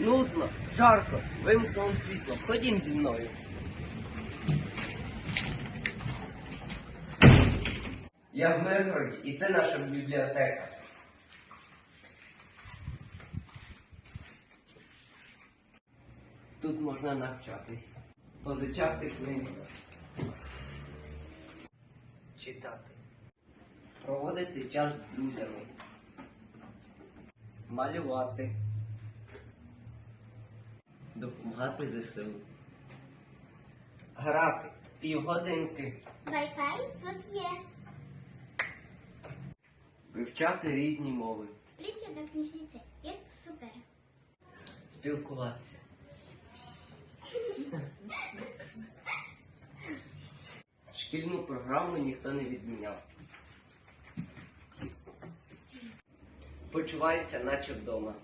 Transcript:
Нудно, жарко, вимкнув світло. Ходім зі мною. Я в Миргороді, і це наша бібліотека. Тут можна навчатись, позичати книги, читати, проводити час з друзями, малювати, допомагати ЗСУ, грати півгодинки, Wi-Fi тут є. вивчати різні мови, Пліче до книжниці. Є супер. спілкуватися. Шкільну програму ніхто не відміняв. Почуваюся, наче вдома.